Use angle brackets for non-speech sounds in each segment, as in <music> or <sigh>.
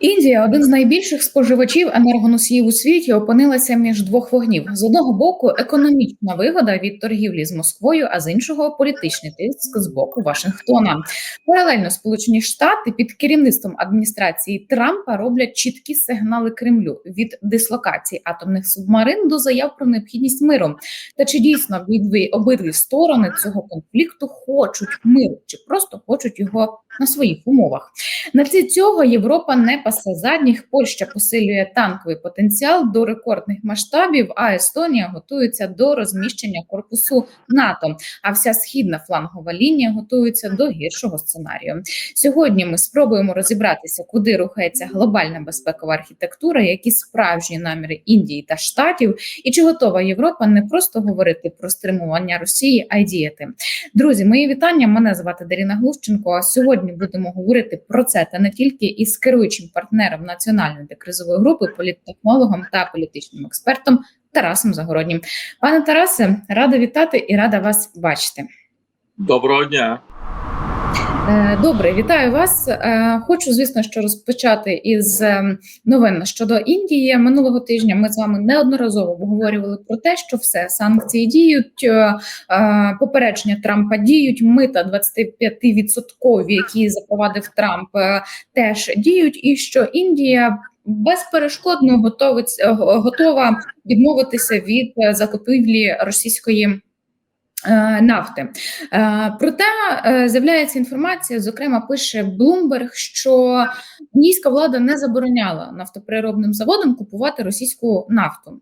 Індія, один з найбільших споживачів енергоносіїв у світі, опинилася між двох вогнів: з одного боку, економічна вигода від торгівлі з Москвою, а з іншого політичний тиск з боку Вашингтона. Паралельно Сполучені Штати під керівництвом адміністрації Трампа роблять чіткі сигнали Кремлю від дислокації атомних субмарин до заяв про необхідність миру. Та чи дійсно обидві обидві сторони цього конфлікту хочуть миру, чи просто хочуть його на своїх умовах? На тлі цього Європа не пасе задніх. Польща посилює танковий потенціал до рекордних масштабів. А Естонія готується до розміщення корпусу НАТО. А вся східна флангова лінія готується до гіршого сценарію. Сьогодні ми спробуємо розібратися, куди рухається глобальна безпекова архітектура, які справжні наміри Індії та Штатів, і чи готова Європа не просто говорити про стримування Росії, а й діяти. Друзі, мої вітання. Мене звати Даріна Глущенко. А сьогодні будемо говорити про це та не тільки із керуючим партнером національної декризової групи, політтехнологом та політичним експертом Тарасом Загороднім. Пане Тарасе, рада вітати і рада вас бачити. Доброго дня. Е, Добре, вітаю вас. Е, Хочу, звісно, що розпочати із е, новин щодо Індії. Минулого тижня ми з вами неодноразово обговорювали про те, що все санкції діють, попередження Трампа діють. Мита 25%, які запровадив Трамп, теж діють, і що Індія. Безперешкодно готова відмовитися від закупівлі російської нафти. Е, Проте е, з'являється інформація, зокрема, пише Bloomberg, що індійська влада не забороняла нафтопереробним заводам купувати російську нафту.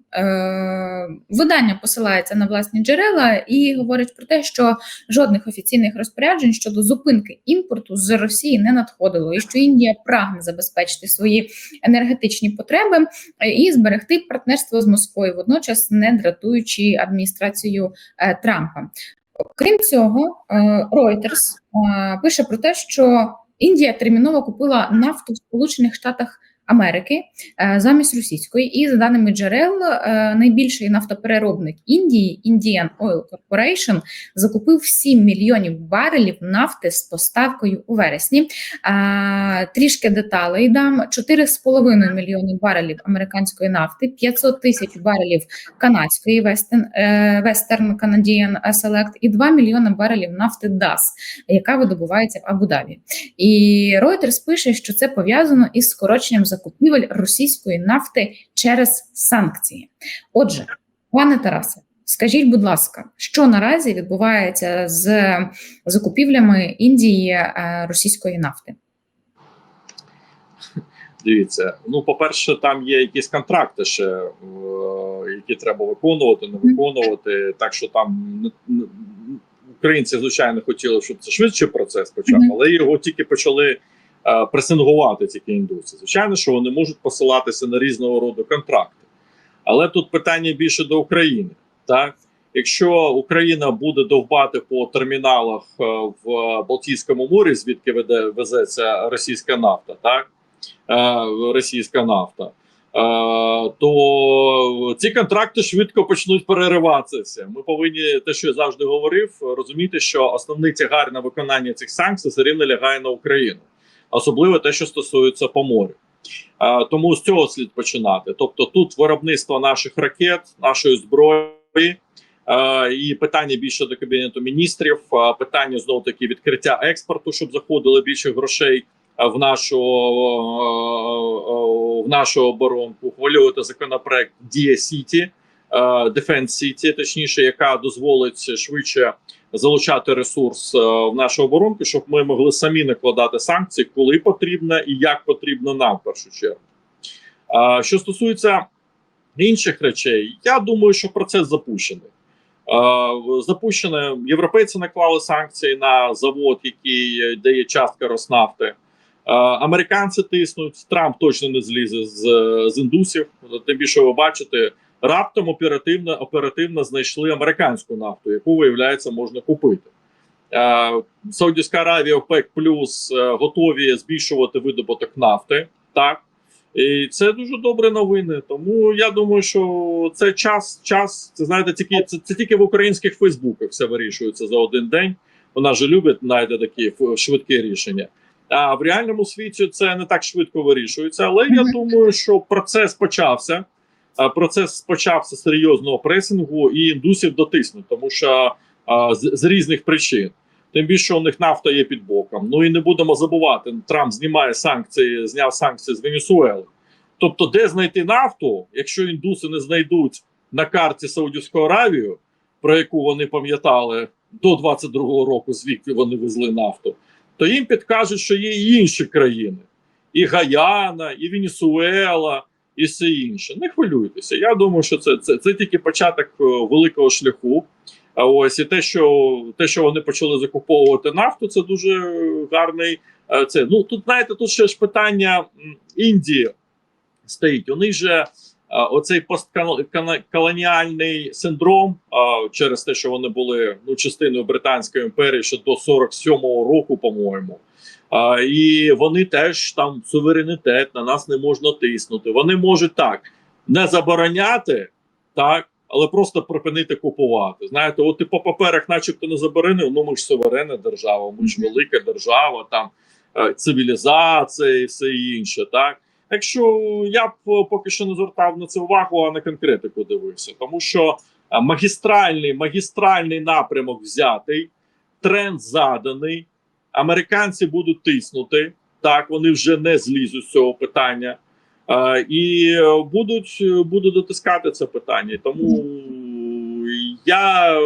Видання посилається на власні джерела і говорить про те, що жодних офіційних розпоряджень щодо зупинки імпорту з Росії не надходило, і що Індія прагне забезпечити свої енергетичні потреби і зберегти партнерство з Москвою, водночас не дратуючи адміністрацію Трампа. Крім цього, Reuters пише про те, що Індія терміново купила нафту в Сполучених Штатах Америки замість російської, і за даними джерел, найбільший нафтопереробник Індії Indian Oil Corporation закупив 7 мільйонів барелів нафти з поставкою у вересні. Трішки деталей дам: 4,5 мільйони барелів американської нафти, 500 тисяч барелів канадської Western, Canadian Select і 2 мільйони барелів нафти DAS, яка видобувається в Абу-Дабі. І Reuters пише, що це пов'язано із скороченням закупівель російської нафти через санкції. Отже, пане Тарасе, скажіть, будь ласка, що наразі відбувається з закупівлями Індії російської нафти? Дивіться, ну по-перше, там є якісь контракти, ще які треба виконувати, не виконувати. Так що там українці звичайно хотіли, щоб це швидший процес почав, але його тільки почали пресингувати тільки індустрії. Звичайно, що вони можуть посилатися на різного роду контракти. Але тут питання більше до України. Так? Якщо Україна буде довбати по терміналах в Балтійському морі, звідки веде везеться російська нафта, так російська нафта, то ці контракти швидко почнуть перериватися. Ми повинні те, що я завжди говорив, розуміти, що основний тягар на виконання цих санкцій все рівно лягає на Україну особливо те, що стосується по морю. Тому з цього слід починати. Тобто, тут виробництво наших ракет, нашої зброї і питання більше до кабінету міністрів. Питання знову таки відкриття експорту, щоб заходили більше грошей в нашу в нашу оборонку. Ухвалювати законопроект Дія Сіті. Defense City, точніше, яка дозволить швидше залучати ресурс е, в нашу оборонку, щоб ми могли самі накладати санкції, коли потрібно і як потрібно нам в першу чергу. Що стосується інших речей, я думаю, що процес запущений. Запущене європейці наклали санкції на завод, який дає частка Роснафти. Американці тиснуть, Трамп точно не злізе з з індусів. Тим більше ви бачите, раптом оперативно оперативно знайшли американську нафту, яку виявляється можна купити. Е, Саудівська Аравія ОПЕК плюс е, готові збільшувати видобуток нафти. Так і це дуже добре новини. Тому я думаю, що це час, час. Це знаєте, тільки це, це тільки в українських Фейсбуках все вирішується за один день. Вона ж любить знайти такі швидкі рішення. А в реальному світі це не так швидко вирішується. Але я думаю, що процес почався. А, Процес почався серйозного пресингу і індусів дотиснуть, тому що а, з, з різних причин. Тим більше у них нафта є під боком. Ну і не будемо забувати, Трамп знімає санкції, зняв санкції з Венесуели. Тобто, де знайти нафту, якщо індуси не знайдуть на карті Саудівську Аравію, про яку вони пам'ятали до 22-го року, звідки вони везли нафту, то їм підкажуть, що є і інші країни: і Гаяна, і Венесуела, і все інше. Не хвилюйтеся. Я думаю, що це, це, це тільки початок е, великого шляху. А ось і те, що те, що вони почали закуповувати нафту, це дуже гарний. е, Це ну тут знаєте, тут ще ж питання Індії стоїть. У них же е, оцей постколоніальний синдром через те, що вони були ну частиною Британської імперії ще до 47-го року, по-моєму. А, і вони теж там суверенітет на нас не можна тиснути. Вони можуть так не забороняти, так, але просто припинити купувати. Знаєте, от ти по паперах, начебто, не заборонив. Ну ми ж суверенна держава, ми ж велика держава, там е, цивілізація і все інше. Так, якщо я б е, поки що не звертав на це увагу, а на конкретику дивився, тому що е, магістральний магістральний напрямок взятий, тренд заданий. Американці будуть тиснути так, вони вже не злізуть з цього питання. Е, і будуть, е, будуть дотискати це питання. Тому я, е,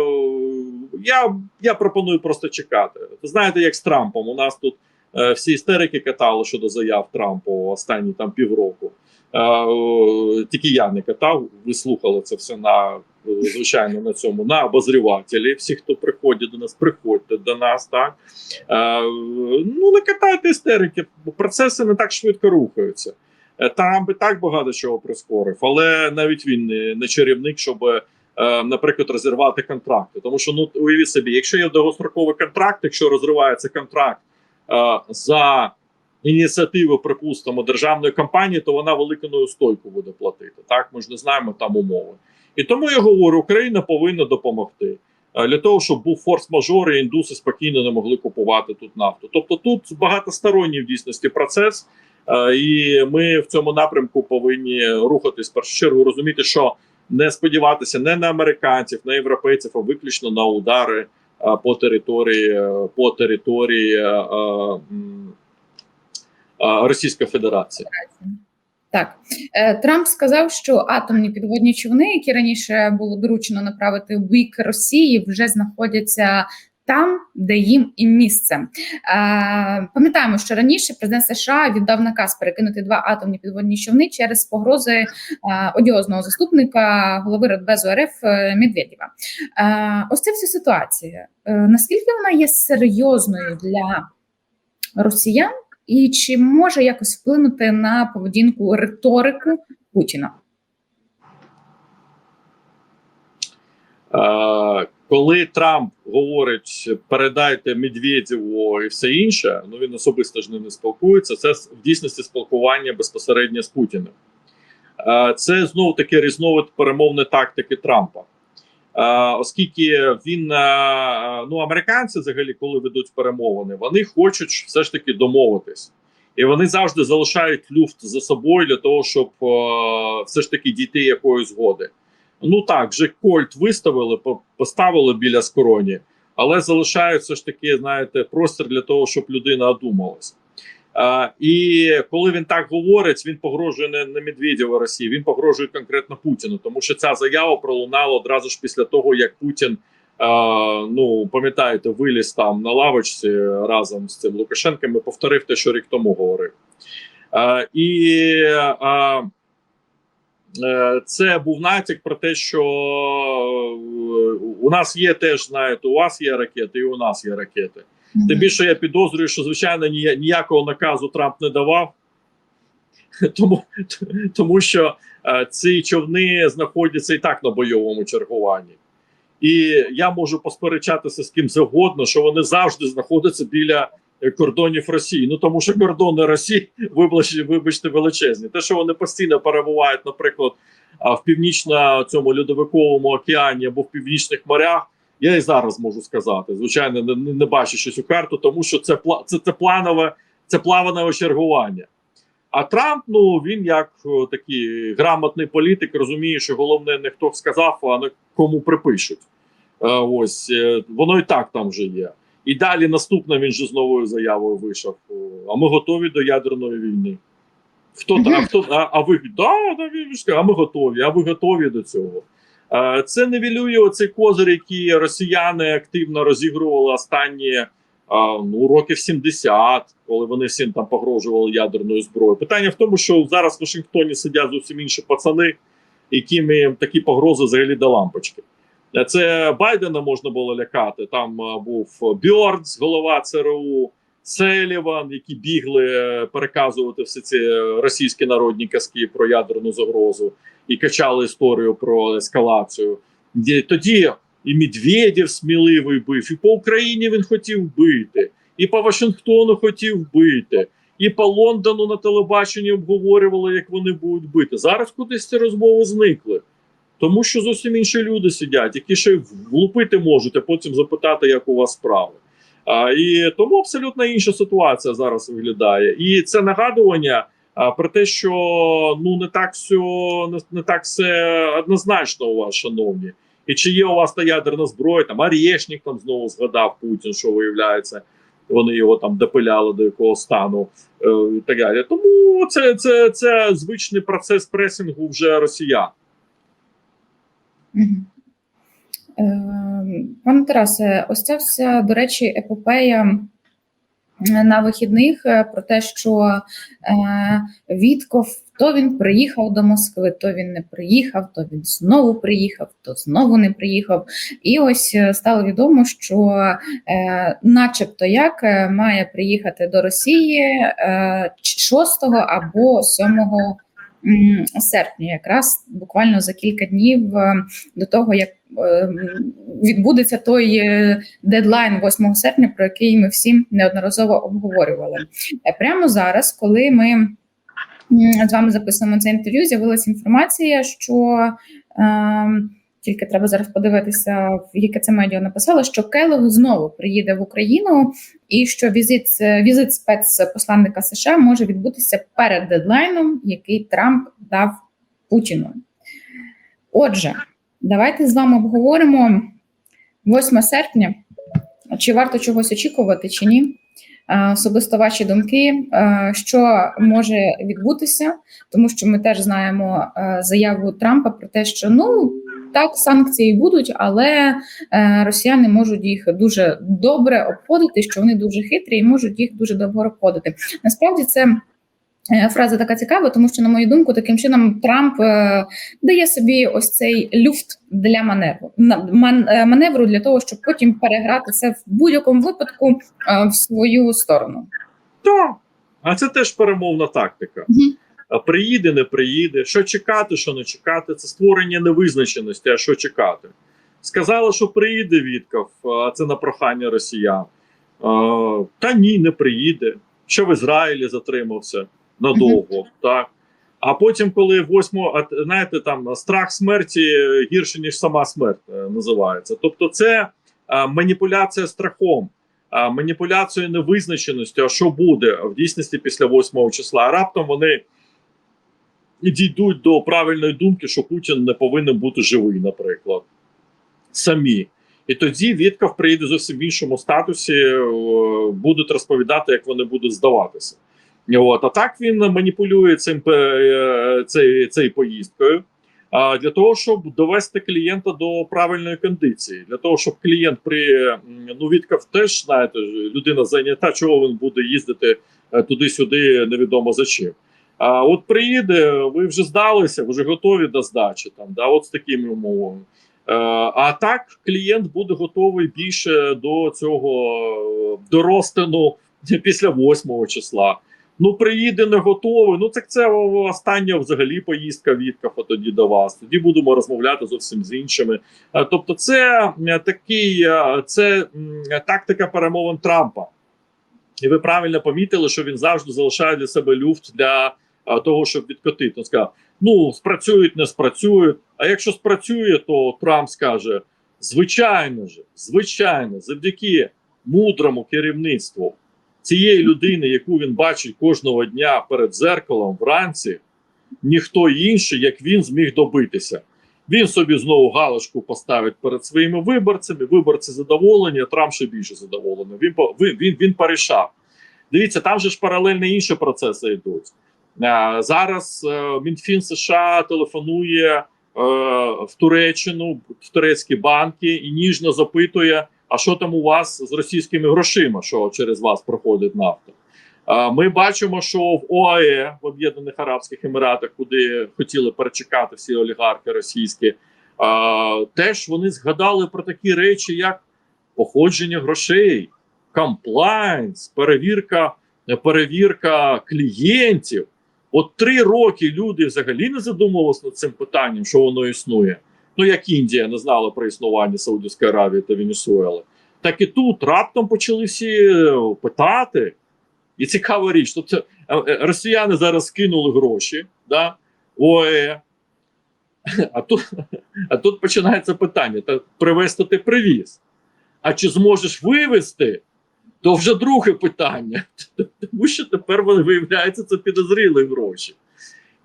я, я пропоную просто чекати. Знаєте, як з Трампом. У нас тут всі істерики катали щодо заяв Трампу останні там півроку. Е, е, тільки я не катав, ви слухали це все на е, звичайно на цьому на обозрівателі. Всі, хто приходять до нас, приходьте до нас. Так е, ну не катайте істерики, бо процеси не так швидко рухаються. Е, Трамп і так багато чого прискорив, але навіть він не, не чарівник, щоб, е, наприклад, розірвати контракти. Тому що ну уявіть собі, якщо є довгостроковий контракт, якщо розривається контракт е, за ініціативи, припустимо, державної компанії, то вона велику неустойку буде платити. Так, ми ж не знаємо там умови. І тому я говорю, Україна повинна допомогти. е, Для того щоб був форс-мажор, і індуси спокійно не могли купувати тут нафту. Тобто тут багатосторонній в дійсності процес, Е, І ми в цьому напрямку повинні рухатись в першу чергу, розуміти, що не сподіватися не на американців, на європейців, а виключно на удари е, по території е, по території е, е, е, Російської Федерації. Так, Е, Трамп сказав, що атомні підводні човни, які раніше було доручено направити в бік Росії, вже знаходяться там, де їм і місце. Е, Пам'ятаємо, що раніше президент США віддав наказ перекинути два атомні підводні човни через погрози е, одіозного заступника голови Радбезу РФ е, Медведєва. Е, Ось ця вся ситуація. Е, Наскільки вона є серйозною для росіян? І чи може якось вплинути на поведінку риторику Путіна? Е, Коли Трамп говорить передайте Медведєву і все інше, ну він особисто ж не спілкується. Це в дійсності спілкування безпосередньо з Путіним. Е, Це знов таки різновид перемовної тактики Трампа. Е, Оскільки він е, ну американці, взагалі, коли ведуть перемовини, вони хочуть все ж таки домовитись, і вони завжди залишають люфт за собою для того, щоб все ж таки дійти якоїсь згоди. Ну так, вже Кольт виставили, поставили біля скроні, але залишають все ж таки, знаєте, простір для того, щоб людина одумалась. А, і коли він так говорить, він погрожує не, не Медведєва Росії, він погрожує конкретно Путіну, тому що ця заява пролунала одразу ж після того, як Путін, а, ну пам'ятаєте, виліз там на лавочці разом з цим Лукашенком і повторив те, що рік тому говорив. А, і Е, це був натяк про те, що е, у нас є теж, знаєте, у вас є ракети, і у нас є ракети. Тим більше я підозрюю, що звичайно ніякого наказу Трамп не давав, <laughs> тому, тому що е, ці човни знаходяться і так на бойовому чергуванні. І я можу посперечатися з ким завгодно, що вони завжди знаходяться біля е, кордонів Росії. Ну тому що кордони Росії, <laughs> вибачте, вибачте, величезні. Те, що вони постійно перебувають, наприклад, в північно цьому льодовиковому океані або в північних морях. Я і зараз можу сказати. Звичайно, не, не, бачу щось у карту, тому що це це, це планове, це плаване очергування. А Трамп, ну він як о, такий грамотний політик, розуміє, що головне не хто сказав, а не кому припишуть. Е, ось е, воно і так там вже є. І далі наступне він же з новою заявою вийшов. А ми готові до ядерної війни. Хто та, а хто а, а ви да, да, він ж а ми готові, а ви готові до цього. Е, Це нівелює оцей козир, який росіяни активно розігрували останні е, ну, років 70, коли вони всім там погрожували ядерною зброєю. Питання в тому, що зараз в Вашингтоні сидять зовсім інші пацани, яким такі погрози взагалі до лампочки. Це Байдена можна було лякати. Там е, був Бьордс, голова ЦРУ, Селіван, які бігли е, переказувати всі ці е, російські народні казки про ядерну загрозу і качали історію про ескалацію. Тоді і Медведєв сміливий бив, і по Україні він хотів бити, і по Вашингтону хотів бити, і по Лондону на телебаченні обговорювали, як вони будуть бити. Зараз кудись ці розмови зникли. Тому що зовсім інші люди сидять, які ще влупити можуть, а потім запитати, як у вас справи. А, і тому абсолютно інша ситуація зараз виглядає. І це нагадування а, про те, що ну не так все не, не так все однозначно у вас, шановні. І чи є у вас та ядерна зброя? Там Арєшнік там знову згадав Путін, що виявляється, вони його там допиляли до якого стану е, і так далі. Тому це, це, це звичний процес пресингу вже росіян. Е, Пане Тарасе, ось ця вся, до речі, епопея на вихідних е, про те, що е, Вітков то він приїхав до Москви, то він не приїхав, то він знову приїхав, то знову не приїхав. І ось е, стало відомо, що, начебто, як має приїхати до Росії е, 6 або 7 м, серпня, якраз буквально за кілька днів е, до того, як е, відбудеться той е, дедлайн 8 серпня, про який ми всі неодноразово обговорювали. Прямо зараз, коли ми з вами записуємо це інтерв'ю, з'явилася інформація, що е, тільки треба зараз подивитися, в яке це медіа написало, що Келлог знову приїде в Україну, і що візит, візит спецпосланника США може відбутися перед дедлайном, який Трамп дав Путіну. Отже, давайте з вами обговоримо 8 серпня. Чи варто чогось очікувати, чи ні? Е, Особисто ваші думки, е, що може відбутися, тому що ми теж знаємо е, заяву Трампа про те, що ну так санкції будуть, але е, росіяни можуть їх дуже добре обходити, що вони дуже хитрі і можуть їх дуже довго обходити. Насправді це. е, Фраза така цікава, тому що, на мою думку, таким чином Трамп е, дає собі ось цей люфт для маневру маневру для того, щоб потім переграти це в будь-якому випадку е, в свою сторону. Так. А це теж перемовна тактика. Мгм. Приїде, не приїде. Що чекати, що не чекати, це створення невизначеності, а що чекати. Сказали, що приїде Вітков, а це на прохання росіян. Та ні, не приїде. Що в Ізраїлі затримався надовго. так. А потім, коли восьмо, знаєте, там страх смерті гірше, ніж сама смерть е, називається. Тобто, це а, маніпуляція страхом а, маніпуляцією невизначеністю, а що буде в дійсності після 8 числа. А раптом вони і дійдуть до правильної думки, що Путін не повинен бути живий, наприклад, самі. І тоді Вітков приїде зовсім в іншому статусі, е, будуть розповідати, як вони будуть здаватися. От. А так він маніпулює цим е, цей, цей поїздкою. А для того, щоб довести клієнта до правильної кондиції, для того, щоб клієнт при ну Вітков теж знаєте, людина зайнята, чого він буде їздити е, туди-сюди, невідомо за чим. А от приїде, ви вже здалися, вже готові до здачі, там да, от з такими умовами. Е, а так клієнт буде готовий більше до цього е, до розтину <laughs> після 8 числа. Ну, приїде не готовий. Ну, так це остання взагалі поїздка Віткафа тоді до вас. Тоді будемо розмовляти зовсім з іншими. Е, Тобто, це такий, це тактика перемовин Трампа. І ви правильно помітили, що він завжди залишає для себе люфт для е, того, щоб відкотити. Він сказав: ну, спрацюють, не спрацюють. А якщо спрацює, то Трамп скаже: звичайно ж, звичайно, завдяки мудрому керівництву цієї людини, яку він бачить кожного дня перед зеркалом вранці, ніхто інший, як він, зміг добитися. Він собі знову галочку поставить перед своїми виборцями. Виборці задоволені, а Трамп ще більше задоволений. Він він, він, він порішав. Дивіться, там же ж паралельно інші процеси йдуть. Е, Зараз е, Мінфін США телефонує е, в Туреччину, в турецькі банки і ніжно запитує: а що там у вас з російськими грошима, що через вас проходить нафта? Ми бачимо, що в ОАЕ в Об'єднаних Арабських Еміратах, куди хотіли перечекати всі олігархи російські, теж вони згадали про такі речі, як походження грошей, комплайнс, перевірка, перевірка клієнтів. От три роки люди взагалі не задумувалися над цим питанням, що воно існує. Ну як Індія не знала про існування Саудівської Аравії та Венесуели. Так і тут раптом почали всі е, питати. І цікава річ. Тобто е, е, росіяни зараз скинули гроші, да, ОЕ. А тут, а тут починається питання: та привезти ти привіз. А чи зможеш вивезти, то вже друге питання. <laughs> Тому що тепер вони виявляється, це підозріли гроші.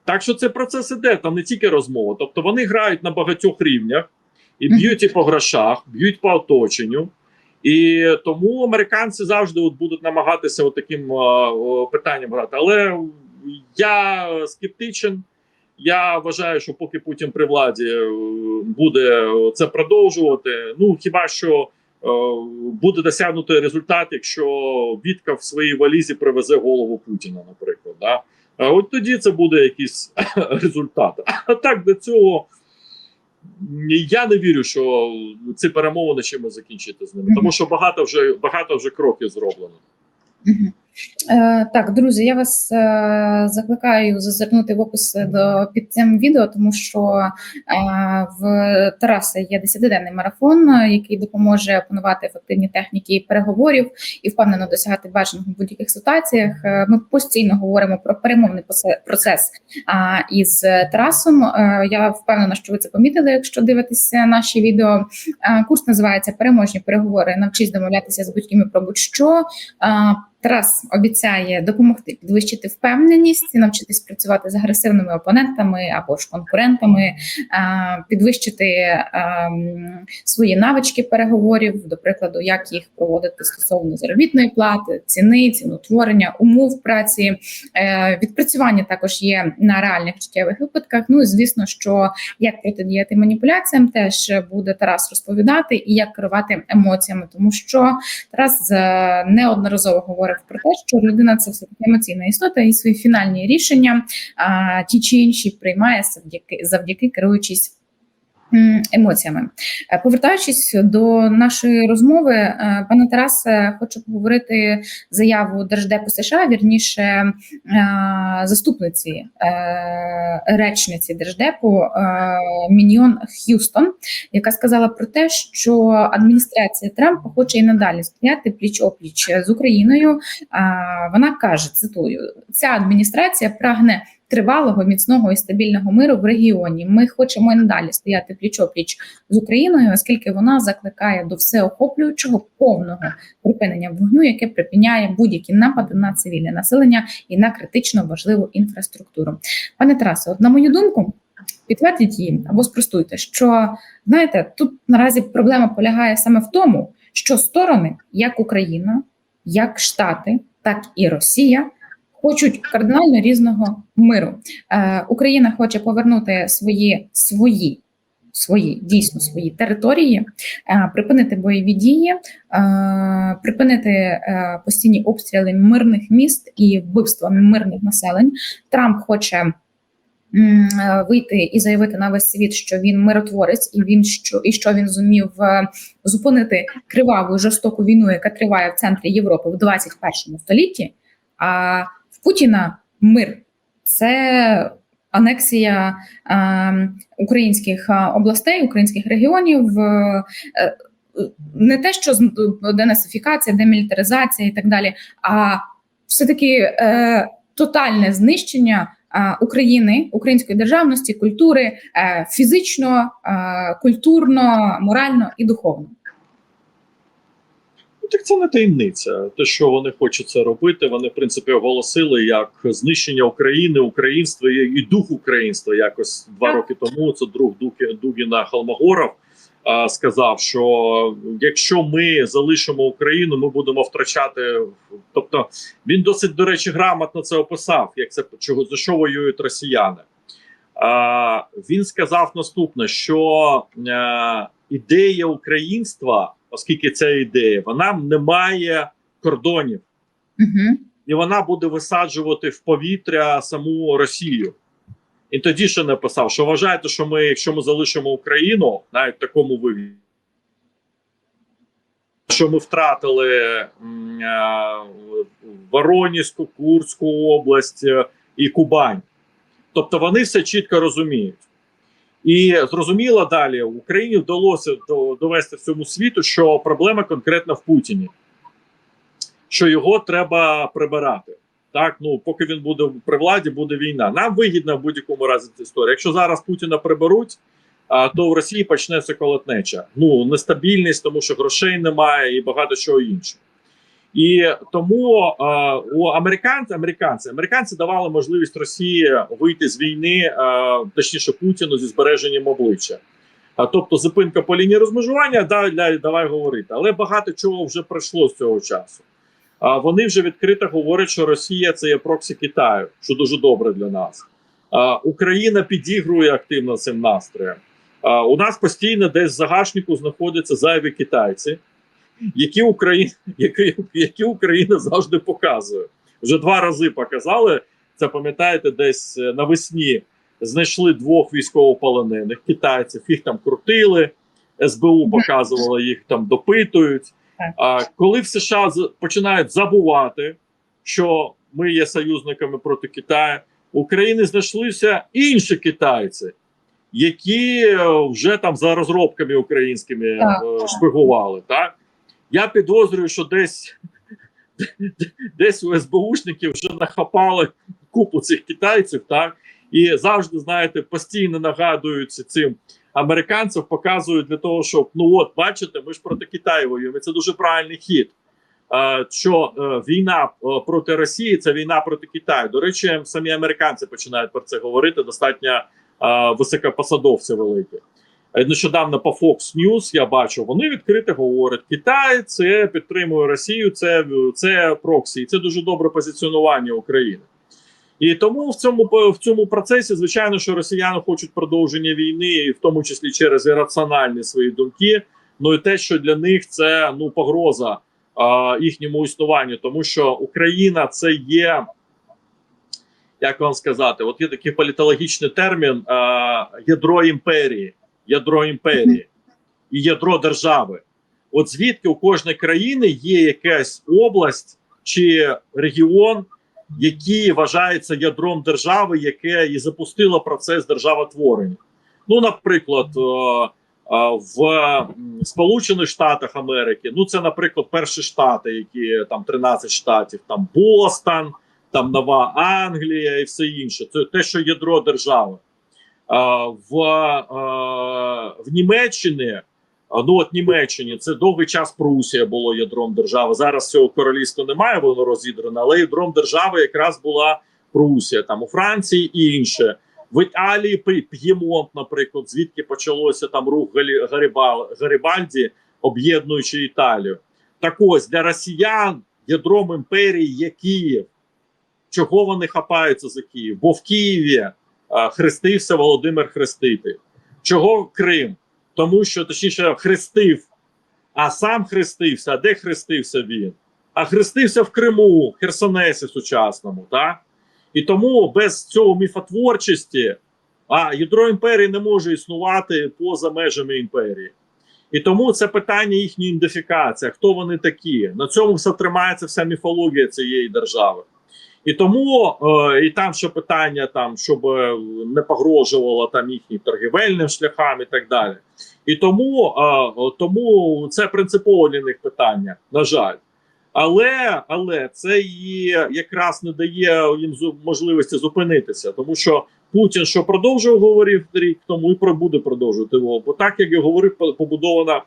Так що цей процес іде, там не тільки розмова. Тобто вони грають на багатьох рівнях і б'ють і по грошах, б'ють по оточенню. І тому американці завжди от будуть намагатися от таким о, питанням грати. Але я скептичен. Я вважаю, що поки Путін при владі е, буде це продовжувати. Ну хіба що буде досягнути результат, якщо Вітка в своїй валізі привезе голову Путіна, наприклад. Да? От тоді це буде якийсь <laughs> результат. А так до цього я не вірю, що ці перемовини чимось закінчити з ними, тому що багато вже багато вже кроків зроблено. Е, так, друзі, я вас е, закликаю зазирнути в опис до під цим відео, тому що е, в Тараса є 10-денний марафон, який допоможе опанувати ефективні техніки переговорів і впевнено досягати бажаного в будь-яких ситуаціях. Ми постійно говоримо про перемовний процес із Тарасом. Я впевнена, що ви це помітили, якщо дивитеся наші відео. Курс називається Переможні переговори. Навчись домовлятися з будь-ким про будь-що. Тарас обіцяє допомогти підвищити впевненість, навчитись працювати з агресивними опонентами або ж конкурентами, підвищити ем, свої навички переговорів, до прикладу, як їх проводити стосовно заробітної плати, ціни, ціноутворення, умов праці. Е, Відпрацювання також є на реальних життєвих випадках. Ну і звісно, що як протидіяти маніпуляціям, теж буде Тарас розповідати і як керувати емоціями, тому що Тарас е, неодноразово говорив про те, що людина це все емоційна істота, і свої фінальні рішення а, ті чи інші приймає завдяки завдяки керуючись. Емоціями, Е, повертаючись до нашої розмови, е, пане Тарасе, хочу поговорити заяву Держдепу США, вірніше е, заступниці речниці Держдепу Міньйон Х'юстон, яка сказала про те, що адміністрація Трампа хоче і надалі стояти пліч опліч з Україною. Вона каже: цитую: ця адміністрація прагне. Тривалого, міцного і стабільного миру в регіоні. Ми хочемо і надалі стояти пліч опліч з Україною, оскільки вона закликає до всеохоплюючого повного припинення вогню, яке припиняє будь-які напади на цивільне населення і на критично важливу інфраструктуру. Пане Тарасе, от на мою думку, підтвердіть її або спростуйте, що знаєте, тут наразі проблема полягає саме в тому, що сторони, як Україна, як Штати, так і Росія. Хочуть кардинально різного миру. Е, Україна хоче повернути свої свої свої дійсно свої території, е, припинити бойові дії, е, припинити е, постійні обстріли мирних міст і вбивства мирних населень. Трамп хоче. Вийти і заявити на весь світ, що він миротворець, і він що і що він зумів зупинити криваву жорстоку війну, яка триває в центрі Європи в 21 столітті. А Путіна мир це анексія е, українських областей, українських регіонів. е, Не те, що денацифікація, демілітаризація і так далі, а все-таки е, тотальне знищення України, української державності, культури е, фізично, е, культурно, морально і духовно. Ну, так це не таємниця. Те, що вони хочуть це робити, вони в принципі оголосили як знищення України, українства і, дух українства. Якось два роки тому це друг Дугіна Холмогоров а, сказав, що якщо ми залишимо Україну, ми будемо втрачати. Тобто він досить до речі грамотно це описав, як це чого за що воюють росіяни. А, він сказав наступне: що е, ідея українства, оскільки ця ідея, вона не має кордонів, Угу. і вона буде висаджувати в повітря саму Росію. І тоді ще написав, що вважаєте, що ми, якщо ми залишимо Україну, навіть в такому вигляді, що ми втратили е, Воронізьку, Курську область е, і Кубань. Тобто вони все чітко розуміють. І зрозуміло далі, Україні вдалося довести всьому світу, що проблема конкретно в Путіні, що його треба прибирати. Так, ну поки він буде при владі, буде війна. Нам вигідна в будь-якому разі ця історія. Якщо зараз Путіна приберуть, а, то в Росії почнеться колотнеча. Ну нестабільність, тому що грошей немає і багато чого іншого. І тому у американці, американці, американці давали можливість Росії вийти з війни, точніше Путіну зі збереженням обличчя. Тобто зупинка по лінії розмежування, да, да, давай говорити. Але багато чого вже пройшло з цього часу. А вони вже відкрито говорять, що Росія це є проксі Китаю, що дуже добре для нас. А, Україна підігрує активно цим настроєм. А, у нас постійно десь в загашнику знаходяться зайві китайці, які Україна, які, які Україна завжди показує. Вже два рази показали. Це пам'ятаєте, десь е, навесні знайшли двох військовополонених китайців, їх там крутили, СБУ показувала, їх там допитують. А коли в США починають забувати, що ми є союзниками проти Китаю, у України знайшлися інші китайці, які е, вже там за розробками українськими е, так. шпигували. Так? Я підозрюю, що десь, десь у СБУшників вже нахапали купу цих китайців, так? І завжди, знаєте, постійно нагадуються цим американців, показують для того, щоб ну от бачите, ми ж проти Китаю воюємо. Це дуже правильний хід. Що е, війна е, проти Росії це війна проти Китаю. До речі, самі американці починають про це говорити. Достатньо високопосадовці великі. Е, Нещодавно по Fox News я бачу, вони відкрито говорять: Китай це підтримує Росію, це, це проксі, і це дуже добре позиціонування України. І тому в цьому в цьому процесі, звичайно, що росіяни хочуть продовження війни, і в тому числі через ірраціональні свої думки. Ну і те, що для них це ну погроза а, їхньому існуванню, тому що Україна це є, як вам сказати, от є такий політологічний термін а, ядро імперії, ядро імперії і ядро держави. От звідки у кожної країни є якась область чи регіон, які вважаються ядром держави, яке і запустило процес державотворення. Ну, наприклад, е, е, в Сполучених Штатах Америки, ну це, наприклад, перші штати, які там 13 штатів, там Бостон, там Нова Англія і все інше. Це те, що ядро держави. В, в Німеччині, ну от Німеччині, це довгий час Прусія було ядром держави. Зараз цього королівства немає, воно розідране, але ядром держави якраз була Прусія, там у Франції і інше. В Італії П'ємонт, наприклад, звідки почалося там рух Гарібальді, об'єднуючи Італію. Так ось для росіян ядром імперії є Київ. Чого вони хапаються за Київ? Бо в Києві хрестився Володимир Хреститель. Чого Крим? Тому що точніше хрестив, а сам хрестився. А де хрестився він? А хрестився в Криму, Херсонесі сучасному. Так? І тому без цього міфотворчості а ядро імперії не може існувати поза межами імперії. І тому це питання їхньої ідентифікації, хто вони такі. На цьому все тримається вся міфологія цієї держави. І тому е, і там ще питання, там щоб е, не погрожувало там їхнім торгівельним шляхам і так далі. І тому, е, тому це принципово для них питання, на жаль. Але але це і якраз не дає їм можливості зупинитися, тому що Путін, що продовжував говорив рік тому, і буде продовжувати його. Бо так як я говорив, по- побудована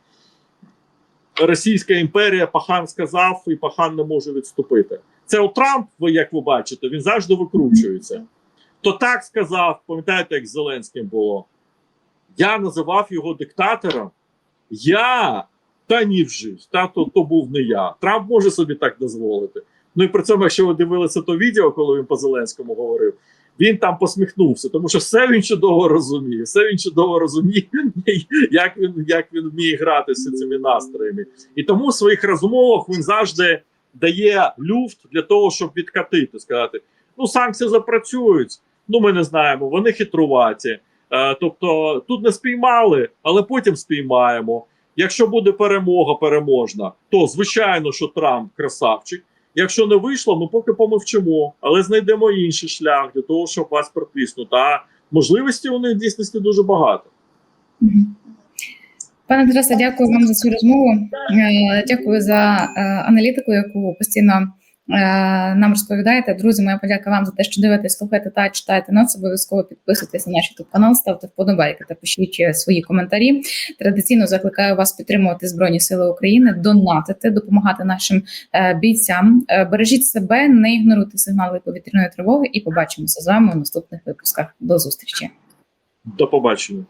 Російська імперія, Пахан сказав, і Пахан не може відступити. Це у Трамп, як ви бачите, він завжди викручується. То так сказав, пам'ятаєте, як з Зеленським було. Я називав його диктатором. Я та ні в житті, та то, то був не я. Трамп може собі так дозволити. Ну і при цьому, якщо ви дивилися то відео, коли він по Зеленському говорив, він там посміхнувся, тому що все він чудово розуміє. Все він чудово розуміє, <laughs> як він як він вміє грати з цими настроями. І тому в своїх розмовах він завжди дає люфт для того, щоб відкатити, сказати: ну санкції запрацюють. Ну ми не знаємо, вони хитруваті. Е, тобто тут не спіймали, але потім спіймаємо. Якщо буде перемога переможна, то звичайно, що Трамп красавчик. Якщо не вийшло, ми поки помовчимо, але знайдемо інший шлях для того, щоб вас притиснути. А можливості у них дійсності дуже багато. Пане Тарасе, дякую вам за цю розмову. Е, Дякую за е, аналітику, яку постійно е, нам розповідаєте. Друзі, моя подяка вам за те, що дивитесь, слухаєте та читаєте нас. Обов'язково підписуйтесь на наш youtube канал, ставте вподобайки та пишіть свої коментарі. Традиційно закликаю вас підтримувати Збройні Сили України, донатити, допомагати нашим бійцям. Бережіть себе, не ігноруйте сигнали повітряної тривоги, і побачимося з вами у наступних випусках. До зустрічі. До побачення.